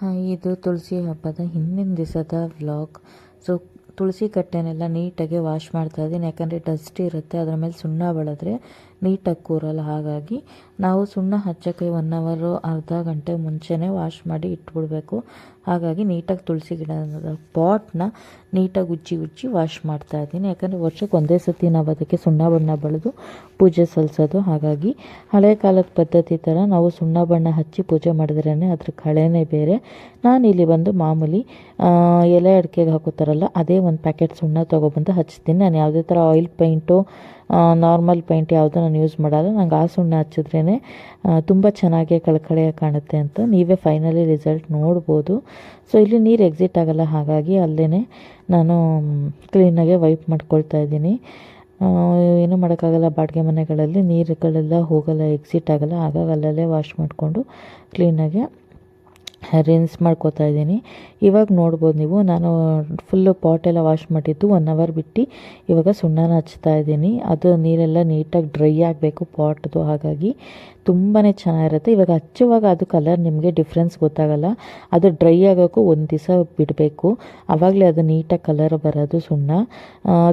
Hi ಇದು ತುಳಸಿ ಹಬ್ಬದ ಹಿಂದಿನ ದಿವಸದ ವ್ಲಾಗ್. ಸೊ ತುಳಸಿ ಕಟ್ಟೆನೆಲ್ಲ ನೀಟಾಗಿ ವಾಶ್ ಮಾಡ್ತಾ ಇದ್ದೀನಿ. ಯಾಕಂದರೆ ಡಸ್ಟ್ ಇರುತ್ತೆ, ಅದರ ಮೇಲೆ ಸುಣ್ಣ ಬೆಳೆದ್ರೆ ನೀಟಾಗಿ ಕೂರಲ್ಲ. ಹಾಗಾಗಿ ನಾವು ಸುಣ್ಣ ಹಚ್ಚೋಕ್ಕೆ ಒನ್ ಅವರು ಅರ್ಧ ಗಂಟೆ ಮುಂಚೆನೇ ವಾಶ್ ಮಾಡಿ ಇಟ್ಬಿಡ್ಬೇಕು. ಹಾಗಾಗಿ ನೀಟಾಗಿ ತುಳಸಿ ಗಿಡದ ಪಾಟ್ನ ನೀಟಾಗಿ ಉಜ್ಜಿ ಉಜ್ಜಿ ವಾಶ್ ಮಾಡ್ತಾ ಇದ್ದೀನಿ. ಯಾಕಂದರೆ ವರ್ಷಕ್ಕೆ ಒಂದೇ ಸತಿ ನಾವು ಅದಕ್ಕೆ ಸುಣ್ಣ ಬಣ್ಣ ಬಳಿದು ಪೂಜೆ ಸಲ್ಲಿಸೋದು ಹಾಗಾಗಿ ಹಳೆ ಕಾಲದ ಪದ್ಧತಿ ಥರ ನಾವು ಸುಣ್ಣ ಬಣ್ಣ ಹಚ್ಚಿ ಪೂಜೆ ಮಾಡಿದ್ರೇ ಅದ್ರ ಕಳೆನೇ ಬೇರೆ. ನಾನು ಇಲ್ಲಿ ಬಂದು ಮಾಮೂಲಿ ಎಲೆ ಅಡಿಕೆಗೆ ಹಾಕೋತಾರಲ್ಲ, ಅದೇ ಒಂದು ಪ್ಯಾಕೆಟ್ ಸುಣ್ಣ ತೊಗೊಬಂದು ಹಚ್ತೀನಿ. ನಾನು ಯಾವುದೇ ಥರ ಆಯಿಲ್ ಪೇಂಟು ನಾರ್ಮಲ್ ಪೇಂಟ್ ಯಾವುದೂ ನಾನು ಯೂಸ್ ಮಾಡಲ್ಲ. ನಂಗೆ ಆ ಸುಣ್ಣ ಹಚ್ಚಿದ್ರೇ ತುಂಬ ಚೆನ್ನಾಗಿ ಕಳಕಳೆಯಾಗಿ ಕಾಣುತ್ತೆ ಅಂತ ನೀವೇ ಫೈನಲಿ ರಿಸಲ್ಟ್ ನೋಡ್ಬೋದು. ಸೊ ಇಲ್ಲಿ ನೀರು ಎಕ್ಸಿಟ್ ಆಗಲ್ಲ, ಹಾಗಾಗಿ ಅಲ್ಲೇ ನಾನು ಕ್ಲೀನಾಗೆ ವೈಪ್ ಮಾಡ್ಕೊಳ್ತಾ ಇದ್ದೀನಿ. ಏನೂ ಮಾಡೋಕ್ಕಾಗಲ್ಲ, ಬಾಡಿಗೆ ಮನೆಗಳಲ್ಲಿ ನೀರುಗಳೆಲ್ಲ ಹೋಗಲ್ಲ ಎಕ್ಸಿಟ್ ಆಗಲ್ಲ. ಹಾಗಾಗಿ ಅಲ್ಲಲ್ಲೇ ವಾಶ್ ಮಾಡಿಕೊಂಡು ಕ್ಲೀನಾಗೆ ರಿನ್ಸ್ ಮಾಡ್ಕೋತಾ ಇದ್ದೀನಿ. ಇವಾಗ ನೋಡ್ಬೋದು ನೀವು, ನಾನು ಫುಲ್ಲು ಪಾಟೆಲ್ಲ ವಾಶ್ ಮಾಡಿದ್ದು ಒನ್ ಅವರ್ ಬಿಟ್ಟು ಇವಾಗ ಸುಣ್ಣನ ಹಚ್ತಾ ಇದ್ದೀನಿ. ಅದು ನೀರೆಲ್ಲ ನೀಟಾಗಿ ಡ್ರೈ ಆಗಬೇಕು ಪಾಟ್ದು ಹಾಗಾಗಿ ತುಂಬಾ ಚೆನ್ನಾಗಿರುತ್ತೆ. ಇವಾಗ ಹಚ್ಚುವಾಗ ಅದು ಕಲರ್ ನಿಮಗೆ ಡಿಫ್ರೆನ್ಸ್ ಗೊತ್ತಾಗಲ್ಲ. ಅದು ಡ್ರೈ ಆಗೋಕ್ಕೂ ಒಂದು ದಿವಸ ಬಿಡಬೇಕು. ಆವಾಗಲೇ ಅದು ನೀಟಾಗಿ ಕಲರ್ ಬರೋದು ಸುಣ್ಣ.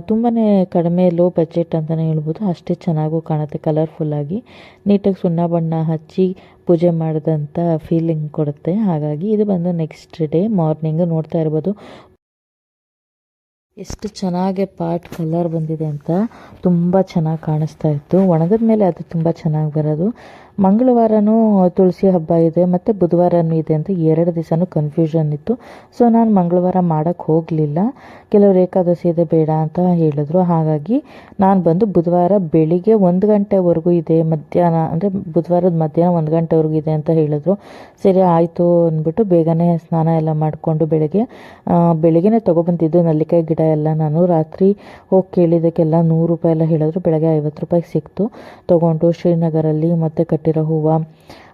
ತುಂಬಾ ಕಡಿಮೆ ಲೋ ಬಜೆಟ್ ಅಂತಲೇ ಹೇಳ್ಬೋದು. ಅಷ್ಟೇ ಚೆನ್ನಾಗೂ ಕಾಣುತ್ತೆ ಕಲರ್ಫುಲ್ಲಾಗಿ ನೀಟಾಗಿ ಸುಣ್ಣ ಬಣ್ಣ ಹಚ್ಚಿ ಪೂಜೆ ಮಾಡಿದಂಥ ಫೀಲಿಂಗ್ ಕೊಡುತ್ತೆ. ಹಾಗಾಗಿ ಇದು ಬಂದು ನೆಕ್ಸ್ಟ್ ಡೇ ಮಾರ್ನಿಂಗ್ ನೋಡ್ತಾ ಇರ್ಬೋದು. ಎಷ್ಟು ಚೆನ್ನಾಗಿ ಪಾಟ್ ಕಲರ್ ಬಂದಿದೆ ಅಂತ ತುಂಬ ಚೆನ್ನಾಗಿ ಕಾಣಿಸ್ತಾ ಇತ್ತು. ಒಣಗಿದ ಮೇಲೆ ಅದು ತುಂಬ ಚೆನ್ನಾಗಿ ಬರೋದು. ಮಂಗಳವಾರನೂ ತುಳಸಿ ಹಬ್ಬ ಇದೆ, ಮತ್ತು ಬುಧವಾರನೂ ಇದೆ ಅಂತ ಎರಡು ದಿವಸನೂ ಕನ್ಫ್ಯೂಷನ್ ಇತ್ತು. ಸೊ ನಾನು ಮಂಗಳವಾರ ಮಾಡೋಕ್ಕೆ ಹೋಗಲಿಲ್ಲ. ಕೆಲವರು ಏಕಾದಶಿ ಇದೆ, ಬೇಡ ಅಂತ ಹೇಳಿದ್ರು. ಹಾಗಾಗಿ ನಾನು ಬಂದು ಬುಧವಾರ ಬೆಳಿಗ್ಗೆ ಒಂದು ಗಂಟೆವರೆಗೂ ಇದೆ, ಮಧ್ಯಾಹ್ನ, ಅಂದರೆ ಬುಧವಾರದ ಮಧ್ಯಾಹ್ನ ಒಂದು ಗಂಟೆವರೆಗೂ ಇದೆ ಅಂತ ಹೇಳಿದ್ರು. ಸರಿ, ಆಯಿತು ಅಂದ್ಬಿಟ್ಟು ಬೇಗನೆ ಸ್ನಾನ ಎಲ್ಲ ಮಾಡಿಕೊಂಡು ಬೆಳಗ್ಗೆ ಬೆಳಗ್ಗೆನೇ ತೊಗೊಬಂದಿದ್ದು ನಲ್ಲಿಕಾಯಿ ಗಿಡ ಎಲ್ಲ ನಾನು ರಾತ್ರಿ ಹೋಗಿ ಕೇಳಿದ್ದಕ್ಕೆಲ್ಲ ನೂರು ರೂಪಾಯಿ ಎಲ್ಲ ಹೇಳಿದ್ರು. ಬೆಳಗ್ಗೆ ಐವತ್ತು ರೂಪಾಯಿಗೆ ಸಿಕ್ತು. ತೊಗೊಂಡು ಶ್ರೀನಗರಲ್ಲಿ ಮತ್ತೆ ಕಟ್ಟಿರೋ ಹೂವು,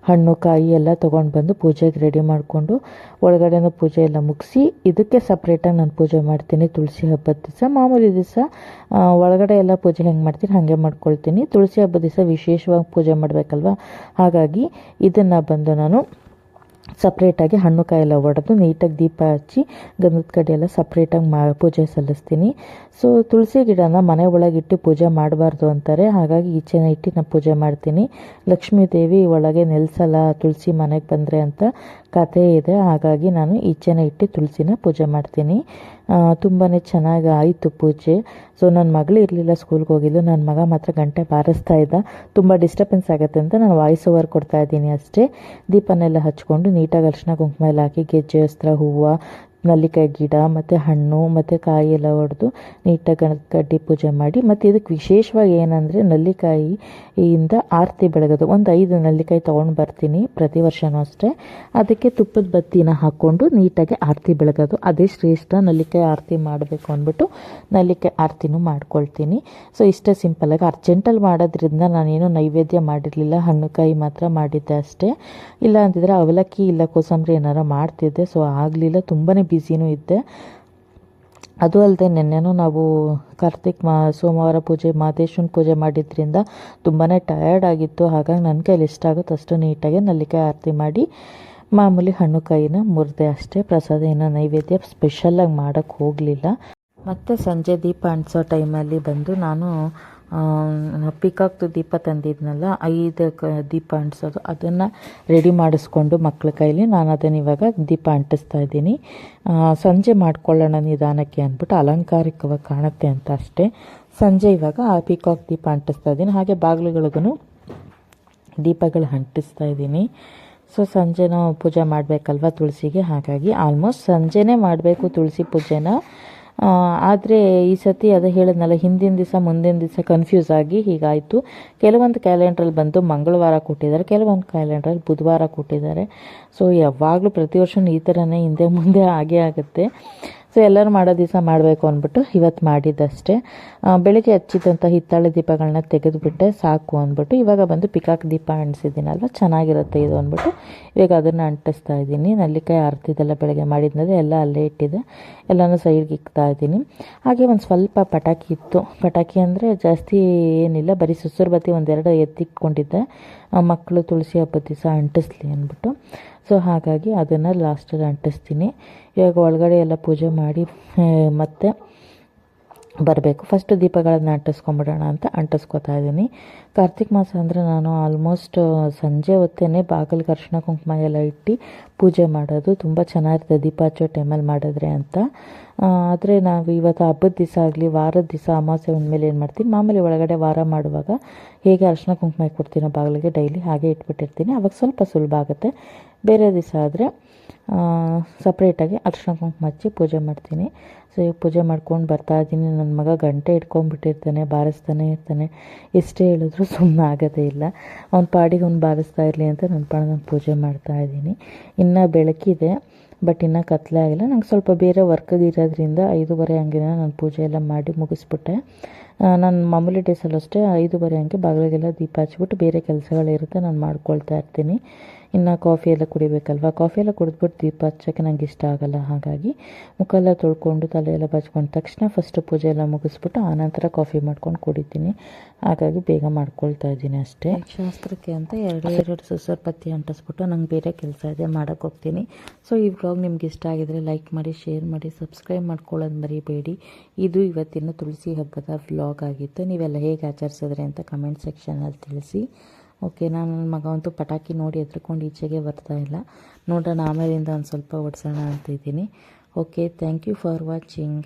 ಹಣ್ಣು, ಕಾಯಿ ಎಲ್ಲ ತೊಗೊಂಡು ಬಂದು ಪೂಜೆಗೆ ರೆಡಿ ಮಾಡಿಕೊಂಡು ಒಳಗಡೆನೂ ಪೂಜೆ ಎಲ್ಲ ಮುಗಿಸಿ ಇದಕ್ಕೆ ಸಪ್ರೇಟಾಗಿ ನಾನು ಪೂಜೆ ಮಾಡ್ತೀನಿ. ತುಳಸಿ ಹಬ್ಬದ ದಿವಸ, ಮಾಮೂಲಿ ದಿವಸ ಒಳಗಡೆ ಎಲ್ಲ ಪೂಜೆ ಹೆಂಗೆ ಮಾಡ್ತೀನಿ ಹಾಗೆ ಮಾಡ್ಕೊಳ್ತೀನಿ. ತುಳಸಿ ಹಬ್ಬದ ದಿವಸ ವಿಶೇಷವಾಗಿ ಪೂಜೆ ಮಾಡಬೇಕಲ್ವ? ಹಾಗಾಗಿ ಇದನ್ನು ಬಂದು ನಾನು ಸಪ್ರೇಟಾಗಿ ಹಣ್ಣು ಕಾಯಿ ಎಲ್ಲ ಒಡೆದು ನೀಟಾಗಿ ದೀಪ ಹಚ್ಚಿ ಗಂಧದ ಕಡೆ ಎಲ್ಲ ಸಪ್ರೇಟಾಗಿ ಮಾ, ಪೂಜೆ ಸಲ್ಲಿಸ್ತೀನಿ. ಸೊ ತುಳಸಿ ಗಿಡನ ಮನೆ ಒಳಗಿಟ್ಟು ಪೂಜೆ ಮಾಡಬಾರ್ದು ಅಂತಾರೆ. ಹಾಗಾಗಿ ಈಚೆನ ಇಟ್ಟು ನಾನು ಪೂಜೆ ಮಾಡ್ತೀನಿ. ಲಕ್ಷ್ಮೀ ದೇವಿ ಒಳಗೆ ನೆಲೆಸಲ್ಲ ತುಳಸಿ ಮನೆಗೆ ಬಂದರೆ ಅಂತ ಕತೆ ಇದೆ. ಹಾಗಾಗಿ ನಾನು ಈಚೆನ ಇಟ್ಟು ತುಳಸಿನ ಪೂಜೆ ಮಾಡ್ತೀನಿ. ತುಂಬಾ ಚೆನ್ನಾಗಿ ಆಯಿತು ಪೂಜೆ. ಸೊ ನನ್ನ ಮಗಳು ಇರಲಿಲ್ಲ ಸ್ಕೂಲ್ಗೆ ಹೋಗಿದ್ದು. ನನ್ನ ಮಗ ಮಾತ್ರ ಗಂಟೆ ಬಾರಿಸ್ತಾ ಇದ್ದ. ತುಂಬ ಡಿಸ್ಟರ್ಬೆನ್ಸ್ ಆಗುತ್ತೆ ಅಂತ ನಾನು ವಾಯ್ಸ್ ಓವರ್ ಕೊಡ್ತಾ ಇದ್ದೀನಿ ಅಷ್ಟೇ. ದೀಪನೆಲ್ಲ ಹಚ್ಕೊಂಡು ನೀಟಾಗಿ ಅರ್ಶಿನ ಕುಂಕುಮ ಎಲ್ಲ ಹಾಕಿ ಗೆಜ್ಜೆ, ಅಸ್ತ್ರ, ಹೂವು ನಲ್ಲಿಕಾಯಿ ಗಿಡ, ಮತ್ತು ಹಣ್ಣು, ಮತ್ತು ಕಾಯಿ ಎಲ್ಲ ಹೊಡೆದು ನೀಟಾಗಿ ಕಡ್ಡಿ ಪೂಜೆ ಮಾಡಿ, ಮತ್ತು ಇದಕ್ಕೆ ವಿಶೇಷವಾಗಿ ಏನಂದರೆ ನಲ್ಲಿಕಾಯಿಯಿಂದ ಆರತಿ ಬೆಳಗೋದು, ಒಂದು ಐದು ನಲ್ಲಿಕಾಯಿ ತೊಗೊಂಡು ಬರ್ತೀನಿ ಪ್ರತಿ ವರ್ಷವೂ ಅಷ್ಟೇ. ಅದಕ್ಕೆ ತುಪ್ಪದ ಬತ್ತಿನ ಹಾಕ್ಕೊಂಡು ನೀಟಾಗಿ ಆರತಿ ಬೆಳಗೋದು. ಅದೇ ಶ್ರೇಷ್ಠ ನಲ್ಲಿಕಾಯಿ ಆರತಿ ಮಾಡಬೇಕು ಅಂದ್ಬಿಟ್ಟು ನಲ್ಲಿಕಾಯಿ ಆರತಿನೂ ಮಾಡ್ಕೊಳ್ತೀನಿ. ಸೊ ಇಷ್ಟೇ ಸಿಂಪಲಾಗಿ ಅರ್ಜೆಂಟಲ್ಲಿ ಮಾಡೋದ್ರಿಂದ ನಾನೇನು ನೈವೇದ್ಯ ಮಾಡಿರಲಿಲ್ಲ ಹಣ್ಣು ಕಾಯಿ ಮಾತ್ರ ಮಾಡಿದ್ದೆ ಅಷ್ಟೇ. ಇಲ್ಲ ಅಂತಿದ್ರೆ ಅವಲಕ್ಕಿ, ಇಲ್ಲ ಕೋಸಂಬರಿ ಏನಾರ ಮಾಡ್ತಿದ್ದೆ ಸೊ ಆಗಲಿಲ್ಲ. ತುಂಬಾ ಬ್ಯುಸಿನೂ ಇದ್ದೆ. ಅದು ಅಲ್ಲದೆ ನಿನ್ನೆನೂ ನಾವು ಕಾರ್ತಿಕ್ ಮಾ, ಸೋಮವಾರ ಪೂಜೆ ಮಾದೇಶ್ವನ ಪೂಜೆ ಮಾಡಿದ್ರಿಂದ ತುಂಬಾ ಟಯರ್ಡ್ ಆಗಿತ್ತು. ಹಾಗಾಗಿ ನನ್ನ ಕೈಲಿ ಆಗುತ್ತೆ ಅಷ್ಟು ನೀಟಾಗಿ ನಲ್ಲಿಕಾಯಿ ಆರತಿ ಮಾಡಿ, ಮಾಮೂಲಿ ಹಣ್ಣು ಕಾಯಿನ ಮುರಿದೆ ಅಷ್ಟೇ. ಪ್ರಸಾದ ಏನೋ ನೈವೇದ್ಯ ಸ್ಪೆಷಲ್ಲಾಗಿ ಮಾಡೋಕ್ಕೆ ಹೋಗಲಿಲ್ಲ. ಮತ್ತು ಸಂಜೆ ದೀಪ ಅಂಟಿಸೋ ಟೈಮಲ್ಲಿ ಬಂದು ನಾನು ಪಿಕಾಕ್ದು ದೀಪ ತಂದಿದ್ನಲ್ಲ ಐದು ದೀಪ ಅಂಟಿಸೋದು. ಅದನ್ನು ರೆಡಿ ಮಾಡಿಸ್ಕೊಂಡು ಮಕ್ಳ ಕೈಲಿ ನಾನು ಅದನ್ನು ಇವಾಗ ದೀಪ ಅಂಟಿಸ್ತಾ ಇದ್ದೀನಿ. ಸಂಜೆ ಮಾಡ್ಕೊಳ್ಳೋಣ ನಿಧಾನಕ್ಕೆ ಅಂದ್ಬಿಟ್ಟು ಅಲಂಕಾರಿಕವಾಗಿ ಕಾಣುತ್ತೆ ಅಂತ ಅಷ್ಟೇ. ಸಂಜೆ ಇವಾಗ ಆ ಪಿಕಾಕ್ ದೀಪ ಅಂಟಿಸ್ತಾ ಇದ್ದೀನಿ. ಹಾಗೆ ಬಾಗಿಲುಗಳಿಗೂ ದೀಪಗಳು ಅಂಟಿಸ್ತಾ ಇದ್ದೀನಿ. ಸೊ ಸಂಜೆ ಪೂಜೆ ಮಾಡಬೇಕಲ್ವ ತುಳಸಿಗೆ? ಹಾಗಾಗಿ ಆಲ್ಮೋಸ್ಟ್ ಸಂಜೆನೇ ಮಾಡಬೇಕು ತುಳಸಿ ಪೂಜೆನ. ಆದರೆ ಈ ಸತಿ ಅದು ಹೇಳಿದ್ನಲ್ಲ, ಹಿಂದಿನ ದಿವಸ ಮುಂದಿನ ದಿವಸ ಕನ್ಫ್ಯೂಸ್ ಆಗಿ ಹೀಗಾಯಿತು. ಕೆಲವೊಂದು ಕ್ಯಾಲೆಂಡ್ರಲ್ಲಿ ಬಂದು ಮಂಗಳವಾರ ಕೊಟ್ಟಿದ್ದಾರೆ, ಕೆಲವೊಂದು ಕ್ಯಾಲೆಂಡ್ರಲ್ಲಿ ಬುಧವಾರ ಕೊಟ್ಟಿದ್ದಾರೆ. ಸೊ ಯಾವಾಗಲೂ ಪ್ರತಿ ವರ್ಷವೂ ಈ ಥರನೇ ಹಿಂದೆ ಮುಂದೆ ಆಗೇ ಆಗುತ್ತೆ. ಸೊ ಎಲ್ಲರೂ ಮಾಡೋ ದಿವಸ ಮಾಡಬೇಕು ಅಂದ್ಬಿಟ್ಟು ಇವತ್ತು ಮಾಡಿದ್ದಷ್ಟೇ. ಬೆಳಗ್ಗೆ ಹಚ್ಚಿದಂಥ ಹಿತ್ತಾಳೆ ದೀಪಗಳನ್ನ ತೆಗೆದುಬಿಟ್ಟೆ, ಸಾಕು ಅಂದ್ಬಿಟ್ಟು. ಇವಾಗ ಬಂದು ಪಿಕಾಕ್ ದೀಪ ಅಂಟಿಸಿದ್ದೀನಲ್ವ? ಚೆನ್ನಾಗಿರುತ್ತೆ ಇದು ಅಂದ್ಬಿಟ್ಟು. ಇವಾಗ ಅದನ್ನು ಅಂಟಿಸ್ತಾ ಇದ್ದೀನಿ. ನಲ್ಲಿಕಾಯಿ ಆರ್ತಿದೆಲ್ಲ ಬೆಳಗ್ಗೆ ಮಾಡಿದ್ಮೇಲೆ ಎಲ್ಲ ಅಲ್ಲೇ ಇಟ್ಟಿದೆ ಎಲ್ಲನೂ ಸೈಡ್ಗೆ ಇಕ್ತಾ ಇದ್ದೀನಿ. ಹಾಗೆ ಒಂದು ಸ್ವಲ್ಪ ಪಟಾಕಿ ಇತ್ತು. ಪಟಾಕಿ ಅಂದರೆ ಜಾಸ್ತಿ ಏನಿಲ್ಲ. ಬರೀ ಸುಸುರು ಬತ್ತಿ ಒಂದೆರಡು ಎತ್ತಿಟ್ಕೊಂಡಿದ್ದೆ. ಮಕ್ಕಳು ತುಳಸಿ ಹಬ್ಬದ ದಿವಸ ಅಂಟಿಸ್ಲಿ ಅಂದ್ಬಿಟ್ಟು. ಸೊ ಹಾಗಾಗಿ ಅದನ್ನು ಲಾಸ್ಟಲ್ಲಿ ಅಂಟಿಸ್ತೀನಿ. ಇವಾಗ ಒಳಗಡೆ ಎಲ್ಲ ಪೂಜೆ ಮಾಡಿ ಮತ್ತೆ ಬರಬೇಕು. ಫಸ್ಟ್ ದೀಪಗಳನ್ನು ಅಂಟಿಸ್ಕೊಂಬಿಡೋಣ ಅಂತ ಅಂಟಿಸ್ಕೊತಾ ಇದ್ದೀನಿ. ಕಾರ್ತಿಕ್ ಮಾಸ ಅಂದರೆ ನಾನು ಆಲ್ಮೋಸ್ಟ್ ಸಂಜೆ ಹೊತ್ತೇ ಬಾಗಲ್ ಅರ್ಶಿಣ ಕುಂಕುಮ ಎಲ್ಲ ಇಟ್ಟು ಪೂಜೆ ಮಾಡೋದು. ತುಂಬ ಚೆನ್ನಾಗಿರ್ತದೆ ದೀಪ ಹಚ್ಚೋ ಟೈಮಲ್ಲಿ ಮಾಡಿದ್ರೆ ಅಂತ. ಆದರೆ ನಾವು ಇವತ್ತು ಹಬ್ಬದ ದಿವಸ ಆಗಲಿ, ವಾರದ ದಿವಸ ಅಮಾವಾಸ್ಯೆ ಮೇಲೆ ಏನು ಮಾಡ್ತೀನಿ ಮಾಮೂಲಿ ಒಳಗಡೆ ವಾರ ಮಾಡುವಾಗ ಹೇಗೆ ಅರ್ಶಿನ ಕುಂಕುಮ ಕೊಡ್ತೀನೋ ಬಾಗಿಲಿಗೆ ಡೈಲಿ ಹಾಗೆ ಇಟ್ಬಿಟ್ಟಿರ್ತೀನಿ. ಅವಾಗ ಸ್ವಲ್ಪ ಸುಲಭ ಆಗುತ್ತೆ. ಬೇರೆ ದಿವಸ ಆದರೆ ಸಪ್ರೇಟಾಗಿ ಅರ್ಶಿನ ಕುಂಕುಮ ಹಚ್ಚಿ ಪೂಜೆ ಮಾಡ್ತೀನಿ. ಸೊ ಈಗ ಪೂಜೆ ಮಾಡ್ಕೊಂಡು ಬರ್ತಾ ಇದ್ದೀನಿ. ನನ್ನ ಮಗ ಗಂಟೆ ಇಟ್ಕೊಂಡ್ಬಿಟ್ಟಿರ್ತಾನೆ ಬಾರಿಸ್ತಾನೆ ಇರ್ತಾನೆ. ಎಷ್ಟೇ ಹೇಳಿದ್ರು ಸುಮ್ಮನೆ ಆಗೋದೇ ಇಲ್ಲ. ಅವ್ನ ಪಾಡಿಗೆ ಅವ್ನು ಬಾರಿಸ್ತಾ ಇರಲಿ ಅಂತ ನನ್ನ ಪಾಡಿಗೆ ಪೂಜೆ ಮಾಡ್ತಾ ಇದ್ದೀನಿ. ಇನ್ನು ಬೆಳಕಿದೆ. ಬಟ್ ಇನ್ನೂ ಕತ್ಲೆ ಆಗಿಲ್ಲ. ನಂಗೆ ಸ್ವಲ್ಪ ಬೇರೆ ವರ್ಕ್ ಇರೋದ್ರಿಂದ ಐದೂವರೆ ಹಂಗೆ ನಾನು ಪೂಜೆ ಎಲ್ಲ ಮಾಡಿ ಮುಗಿಸ್ಬಿಟ್ಟೆ. ನಾನು ಮಾಮೂಲಿ ಡೇಸಲ್ಲೂ ಅಷ್ಟೇ, ಐದೂವರೆ ಹಂಗೆ ಬಾಗಿಲಿಗೆಲ್ಲ ದೀಪ ಹಚ್ಬಿಟ್ಟು ಬೇರೆ ಕೆಲಸಗಳಿರುತ್ತೆ, ನಾನು ಮಾಡ್ಕೊಳ್ತಾ ಇರ್ತೀನಿ. ಇನ್ನು ಕಾಫಿ ಎಲ್ಲ ಕುಡಿಬೇಕಲ್ವ? ಕಾಫಿ ಎಲ್ಲ ಕುಡಿದ್ಬಿಟ್ಟು ದೀಪ ಹಚ್ಚೋಕ್ಕೆ ನಂಗೆ ಇಷ್ಟ ಆಗಲ್ಲ, ಹಾಗಾಗಿ ಮುಖ ಎಲ್ಲ ತೊಳ್ಕೊಂಡು ತಲೆ ಎಲ್ಲ ಬಚ್ಕೊಂಡ ತಕ್ಷಣ ಫಸ್ಟು ಪೂಜೆ ಎಲ್ಲ ಮುಗಿಸ್ಬಿಟ್ಟು ಆನಂತರ ಕಾಫಿ ಮಾಡ್ಕೊಂಡು ಕುಡಿತೀನಿ. ಹಾಗಾಗಿ ಬೇಗ ಮಾಡ್ಕೊಳ್ತಾ ಇದ್ದೀನಿ ಅಷ್ಟೇ. ಶಾಸ್ತ್ರಕ್ಕೆ ಅಂತ ಎರಡು ಎರಡು ಸುಸರ್ ಪತ್ತಿ ಅಂಟಿಸ್ಬಿಟ್ಟು ನಂಗೆ ಬೇರೆ ಕೆಲಸ ಇದೆ ಮಾಡೋಕ್ಕೆ ಹೋಗ್ತೀನಿ. ಸೊ ಈ ವ್ಲಾಗ್ ನಿಮ್ಗೆ ಇಷ್ಟ ಆಗಿದರೆ ಲೈಕ್ ಮಾಡಿ ಶೇರ್ ಮಾಡಿ ಸಬ್ಸ್ಕ್ರೈಬ್ ಮಾಡ್ಕೊಳ್ಳೋದು ಮರಿಬೇಡಿ. ಇದು ಇವತ್ತಿನ ತುಳಸಿ ಹಬ್ಬದ ವ್ಲಾಗ್ ಆಗಿತ್ತು. ನೀವೆಲ್ಲ ಹೇಗೆ ಆಚರಿಸಿದ್ರಿ ಅಂತ ಕಮೆಂಟ್ ಸೆಕ್ಷನಲ್ಲಿ ತಿಳಿಸಿ. ಓಕೆ ನಾನು ನನ್ನ ಮಗ ಅಂತೂ ಪಟಾಕಿ ನೋಡಿ ಎದ್ರುಕೊಂಡು ಈಚೆಗೆ ಬರ್ತಾ ಇಲ್ಲ. ನೋಡೋಣ, ಆಮೇಲಿಂದ ಒಂದು ಸ್ವಲ್ಪ ಓಡಿಸೋಣ ಅಂತಿದ್ದೀನಿ okay thank you for watching